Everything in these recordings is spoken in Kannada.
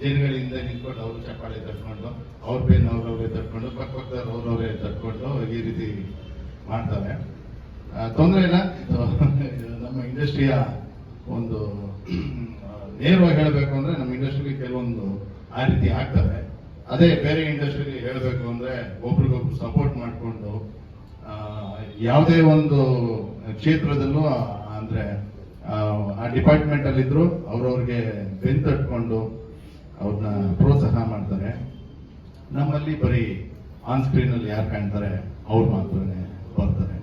ಜನಗಳಿಂದ ನಿಂತ್ಕೊಂಡು ಅವರು ಚಪ್ಪಾಳೆ ತಟ್ಕೊಂಡು ಅವ್ರ ಪೇನ್ ಅವ್ರವ್ರೇ ತಟ್ಕೊಂಡು ಪಕ್ಕ ಪಕ್ಕದವ್ರು ಅವ್ರವ್ರೇ ತಟ್ಕೊಂಡು ಈ ರೀತಿ ಮಾಡ್ತಾರೆ. ತೊಂದರೆ ಇಲ್ಲ. ನಮ್ಮ ಇಂಡಸ್ಟ್ರಿಯ ಒಂದು ನೇರವಾಗಿ ಹೇಳಬೇಕು ಅಂದ್ರೆ ನಮ್ಮ ಇಂಡಸ್ಟ್ರಿಗೆ ಕೆಲವೊಂದು ಆ ರೀತಿ ಆಗ್ತವೆ. ಅದೇ ಬೇರೆ ಇಂಡಸ್ಟ್ರಿಗೆ ಹೇಳಬೇಕು ಅಂದ್ರೆ ಒಬ್ರಿಗೊಬ್ರು ಸಪೋರ್ಟ್ ಮಾಡಿಕೊಂಡು ಯಾವುದೇ ಒಂದು ಕ್ಷೇತ್ರದಲ್ಲೂ ಅಂದರೆ ಆ, ಡಿಪಾರ್ಟ್ಮೆಂಟಲ್ಲಿದ್ದರೂ ಅವ್ರವ್ರಿಗೆ ಬೆನ್ ತಟ್ಕೊಂಡು ಅವ್ರನ್ನ ಪ್ರೋತ್ಸಾಹ ಮಾಡ್ತಾರೆ. ನಮ್ಮಲ್ಲಿ ಬರೀ ಆನ್ ಸ್ಕ್ರೀನ್ ಅಲ್ಲಿ ಯಾರು ಕಾಣ್ತಾರೆ, ಅವ್ರು ಮಾತ್ರನೇ ಬರ್ತಾರೆ.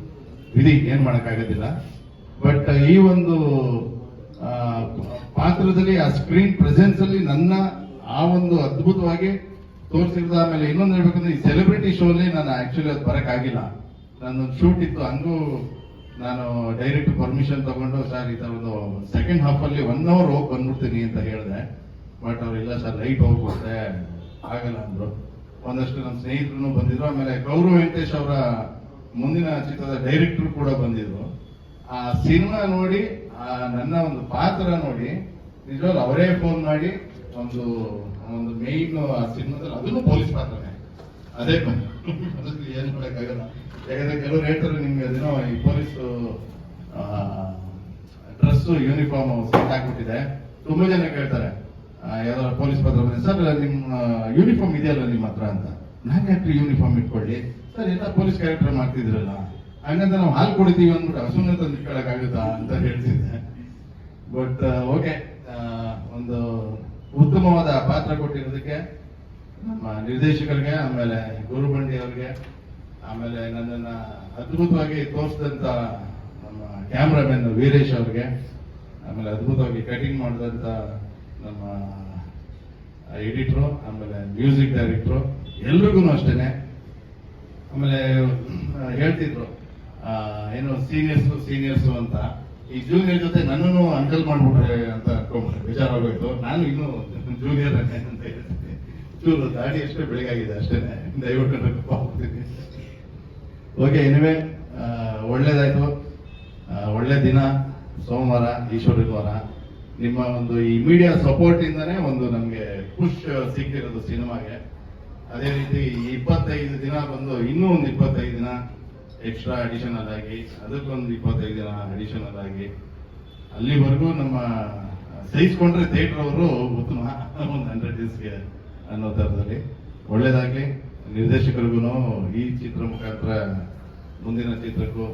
ವಿಧಿ ಏನ್ ಮಾಡೋಕ್ಕಾಗೋದಿಲ್ಲ. ಬಟ್ ಈ ಒಂದು ಪಾತ್ರದಲ್ಲಿ, ಆ ಸ್ಕ್ರೀನ್ ಪ್ರೆಸೆನ್ಸ್ ಅಲ್ಲಿ ನನ್ನ ಆ ಒಂದು ಅದ್ಭುತವಾಗಿ ತೋರಿಸಿರೋದು, ಆಮೇಲೆ ಇನ್ನೊಂದು ಹೇಳ್ಬೇಕಂದ್ರೆ ಈ ಸೆಲೆಬ್ರಿಟಿ ಶೋ ಅಲ್ಲಿ ನಾನು ಆಕ್ಚುಲಿ ಅದು ಬರಕ್ಕಾಗಿಲ್ಲ. ನನ್ನೊಂದು ಶೂಟ್ ಇತ್ತು, ಹಂಗೂ ನಾನು ಡೈರೆಕ್ಟ್ ಪರ್ಮಿಷನ್ ತಗೊಂಡು, ಸರ್, ಈ ತರ ಒಂದು ಸೆಕೆಂಡ್ ಹಾಫ್ ಅಲ್ಲಿ ಒನ್ ಅವರ್ ಹೋಗಿ ಬಂದ್ಬಿಡ್ತೀನಿ ಅಂತ ಹೇಳಿದೆ. ಬಟ್ ಅವ್ರು ಇಲ್ಲ ಸರ್ ಲೈಟ್ ಹೋಗುತ್ತೆ ಆಗಲ್ಲ ಅಂದ್ರು. ಒಂದಷ್ಟು ನಮ್ಮ ಸ್ನೇಹಿತರು ಬಂದಿದ್ರು, ಆಮೇಲೆ ಗೌರವ್ ವೆಂಕಟೇಶ್ ಅವರ ಮುಂದಿನ ಚಿತ್ರದ ಡೈರೆಕ್ಟರ್ ಕೂಡ ಬಂದಿದ್ರು. ಆ ಸಿನಿಮಾ ನೋಡಿ, ಆ ನನ್ನ ಒಂದು ಪಾತ್ರ ನೋಡಿ, ನಿಜವಾಗ್ಲು ಅವರೇ ಫೋನ್ ಮಾಡಿ, ಒಂದು ಒಂದು ಮೇಯ್ನ್ ಆ ಸಿನಿಮಾದಲ್ಲಿ ಅದನ್ನು ಪೊಲೀಸ್ ಪಾತ್ರನೇ. ಅದೇ ಅದಕ್ಕೆ ಏನ್ ಮಾಡಕ್ಕಾಗಲ್ಲ. ಯಾಕಂದ್ರೆ ಕೆಲವರು ಹೇಳ್ತಾರೆ ನಿಮ್ಗೆ ಅದೇನೋ ಈ ಪೊಲೀಸ್ ಡ್ರೆಸ್ ಯೂನಿಫಾರ್ಮ್ ಸೆಟ್ ಆಗ್ಬಿಟ್ಟಿದೆ ತುಂಬಾ ಜನ ಕೇಳ್ತಾರೆ. ಯಾವ್ದಾದ್ರು ಪೊಲೀಸ್ ಪತ್ರ ಬಂದ್ರೆ, ಸರ್ ನಿಮ್ಮ ಯೂನಿಫಾರ್ಮ್ ಇದೆಯಲ್ಲ ನಿಮ್ಮ ಹತ್ರ ಅಂತ. ನಾನು ಯಾಕೆ ಯೂನಿಫಾರ್ಮ್ ಇಟ್ಕೊಳ್ಳಿ? ಸರ್, ಎಲ್ಲ ಪೊಲೀಸ್ ಕ್ಯಾರೆಕ್ಟರ್ ಮಾಡ್ತಿದ್ರಲ್ಲ, ಹಂಗಂತ ನಾವು ಹಾಲು ಕೊಡ್ತೀವಿ ಅಂದ್ಬಿಟ್ಟು ಹಸುನ ತಂದು ಕೇಳೋಕ್ಕಾಗುತ್ತಾ ಅಂತ ಹೇಳ್ತಿದ್ದೆ. ಬಟ್ ಓಕೆ ಒಂದು ಉತ್ತಮವಾದ ಪಾತ್ರ ಕೊಟ್ಟಿರೋದಕ್ಕೆ ನಮ್ಮ ನಿರ್ದೇಶಕರಿಗೆ, ಆಮೇಲೆ ಗುರುಬಂಡಿ ಅವ್ರಿಗೆ, ಆಮೇಲೆ ನನ್ನನ್ನ ಅದ್ಭುತವಾಗಿ ತೋರಿಸಿದಂತ ನಮ್ಮ ಕ್ಯಾಮ್ರಾಮನ್ ವೀರೇಶ್ ಅವ್ರಿಗೆ, ಆಮೇಲೆ ಅದ್ಭುತವಾಗಿ ಕಟಿಂಗ್ ಮಾಡಿದಂತ ನಮ್ಮ ಎಡಿಟ್ರು, ಆಮೇಲೆ ಮ್ಯೂಸಿಕ್ ಡೈರೆಕ್ಟ್ರು ಎಲ್ರಿಗೂ ಅಷ್ಟೇನೆ. ಆಮೇಲೆ ಹೇಳ್ತಿದ್ರು ಏನು ಸೀನಿಯರ್ಸ್ ಸೀನಿಯರ್ಸ್ ಅಂತ. ಈ ಜೂನಿಯರ್ ಜೊತೆ ನನ್ನನ್ನು ಅಂಕಲ್ ಮಾಡ್ಬಿಟ್ರೆ ಅಂತ ವಿಚಾರವಾಗೋಯ್ತು ನಾನು ಇನ್ನೂ ಜೂನಿಯರ್ ಅಂತ ಹೇಳ್ತೀನಿ. ಚೂರು ದಾಡಿ ಅಷ್ಟೇ ಬೆಳಗಾಗಿದೆ ಅಷ್ಟೇನೆ. ದಯವಿಟ್ಟು ಹೋಗ್ತೀನಿ. ಓಕೆ ಎನಿವೆ ಒಳ್ಳೇದಾಯ್ತು. ಒಳ್ಳೆ ದಿನ. ಸೋಮವಾರ ಈಶ್ವರವಾರ ನಿಮ್ಮ ಒಂದು ಈ ಮೀಡಿಯಾ ಸಪೋರ್ಟ್ ಇಂದನೇ ಒಂದು ನಮಗೆ ಖುಷ್ ಸಿಕ್ಕಿರೋದು ಸಿನಿಮಾಗೆ. ಅದೇ ರೀತಿ ಇಪ್ಪತ್ತೈದು ದಿನ ಬಂದು ಇನ್ನೂ ಒಂದು ಇಪ್ಪತ್ತೈದು ದಿನ ಎಕ್ಸ್ಟ್ರಾ ಅಡಿಷನಲ್ ಆಗಿ, ಅದಕ್ಕೊಂದು ಇಪ್ಪತ್ತೈದು ದಿನ ಅಡಿಷನಲ್ ಆಗಿ. ಅಲ್ಲಿವರೆಗೂ ನಮ್ಮ, ಸಹಿಸ್ಕೊಂಡ್ರೆ ಥಿಯೇಟರ್ ಅವರು ಉತ್ತಮ, ಒಂದು ಹಂಡ್ರೆಡ್ ಡೇಸ್ಗೆ ಅನ್ನೋ ಥರದಲ್ಲಿ. ಒಳ್ಳೇದಾಗಲಿ, ನಿರ್ದೇಶಕರಿಗೂ ಈ ಚಿತ್ರ ಮುಖಾಂತರ, ಮುಂದಿನ ಚಿತ್ರಕ್ಕೂ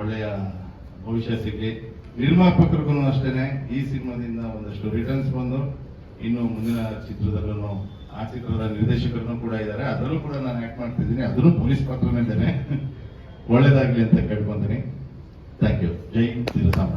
ಒಳ್ಳೆಯ ಭವಿಷ್ಯ ಸಿಗಲಿ ನಿರ್ಮಾಪಕರಿಗೂ ಅಷ್ಟೇನೆ ಈ ಸಿನಿಮಾದಿಂದ ಒಂದಷ್ಟು ರಿಟರ್ನ್ಸ್ ಬಂದು ಇನ್ನು ಮುಂದಿನ ಚಿತ್ರದಲ್ಲೂ ಆ ಚಿತ್ರದ ನಿರ್ದೇಶಕರನ್ನು ಕೂಡ ಇದ್ದಾರೆ. ಅದರಲ್ಲೂ ಕೂಡ ನಾನು ಆಕ್ಟ್ ಮಾಡ್ತಿದ್ದೀನಿ. ಅದನ್ನು ಪೊಲೀಸ್ ಪಾತ್ರನೇ ಇದ್ದೇನೆ ಒಳ್ಳೇದಾಗ್ಲಿ ಅಂತ ಕೇಳ್ಕೊಂತೀನಿ. Thank you Jai Shriram